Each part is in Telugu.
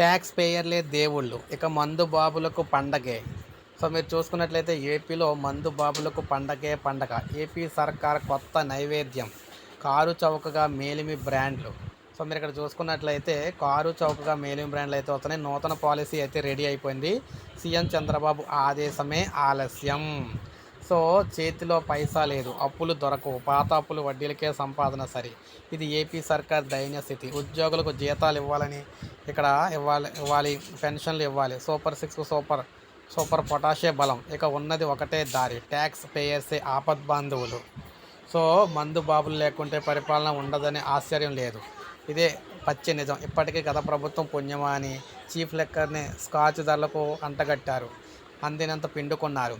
ట్యాక్స్ పేయర్లే దేవుళ్ళు. ఇక మందు బాబులకు పండగే. సో మీరు చూసుకున్నట్లయితే ఏపీలో మందు బాబులకు పండగే పండగ. ఏపీ సర్కార్ కొత్త నైవేద్యం. కారు చౌకగా మేలిమి బ్రాండ్లు. సో మీరు ఇక్కడ చూసుకున్నట్లయితే కారు చౌకగా మేలిమి బ్రాండ్లు అయితే వస్తున్నాయి. నూతన పాలసీ అయితే రెడీ అయిపోయింది. సీఎం చంద్రబాబు ఆదేశమే ఆలస్యం. సో చేతిలో పైసా లేదు. అప్పులు దొరకవు. పాత అప్పులు వడ్డీలకే సంపాదన సరి. ఇది ఏపీ సర్కార్ దైన్య స్థితి ఉద్యోగులకు జీతాలు ఇవ్వాలని ఇక్కడ ఇవ్వాలి ఇవ్వాలి పెన్షన్లు ఇవ్వాలి. సూపర్ సిక్స్ సూపర్ సూపర్ పొటాషియ బలం. ఇక ఉన్నది ఒకటే దారి ట్యాక్స్ పేయర్సే ఆపద్ బాంధవులు. సో మందు బాబులు లేకుంటే పరిపాలన ఉండదని ఆశ్చర్యం లేదు. ఇదే పచ్చి నిజం. ఇప్పటికీ గత ప్రభుత్వం పుణ్యమా అని చీఫ్ లెక్కర్ని స్కాచ్ ధరలకు అంటగట్టారు. అందినంత పిండుకున్నారు.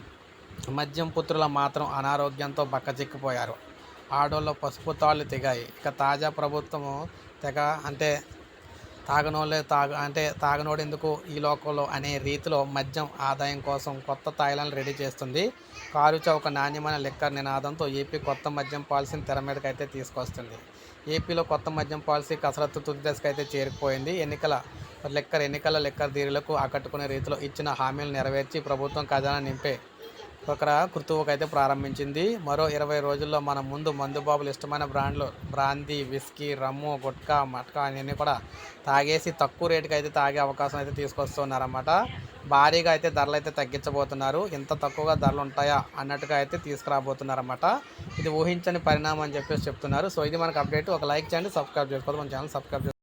మద్యం పుత్రుల మాత్రం అనారోగ్యంతో బక్కచిక్కిపోయారు. ఆడోళ్ళ పసుపు తాళ్ళు తెగాయి. ఇక తాజా ప్రభుత్వము తెగ అంటే తాగనోళ్ళే తాగ అంటే తాగనోడు ఎందుకు ఈ లోకంలో అనే రీతిలో మద్యం ఆదాయం కోసం కొత్త తాయిలను రెడీ చేస్తుంది. కారు చౌక నాణ్యమైన లిక్కర్ నినాదంతో ఏపీ కొత్త మద్యం పాలసీని తెర మీదకి అయితే తీసుకొస్తుంది. ఏపీలో కొత్త మద్యం పాలసీ కసరత్తు తుది దశకు అయితే చేరుకుపోయింది ఎన్నికల లెక్కర్ ఎన్నికల లెక్కర్ దీరులకు ఆకట్టుకునే రీతిలో ఇచ్చిన హామీలు నెరవేర్చి ప్రభుత్వం ఖజానా నింపే ఒక అయితే ప్రారంభించింది. మరో ఇరవై రోజుల్లో మన ముందు మందుబాబులు ఇష్టమైన బ్రాండ్లు brandy whisky rum gutka matka అన్నీ కూడా తాగేసి తక్కువ రేటుకి అయితే తాగే అవకాశం అయితే తీసుకొస్తున్నారన్నమాట. భారీగా అయితే ధరలు అయితే తగ్గించబోతున్నారు. ఇంత తక్కువగా ధరలు ఉంటాయా అన్నట్టుగా అయితే తీసుకురాబోతున్నారన్నమాట. ఇది ఊహించని పరిణామం అని చెప్పేసి చెప్తున్నారు. సో ఇది మనకు అప్డేట్. ఒక లైక్ చేయండి సబ్స్క్రైబ్ చేసుకోవాలి మన ఛానల్ సబ్స్క్రైబ్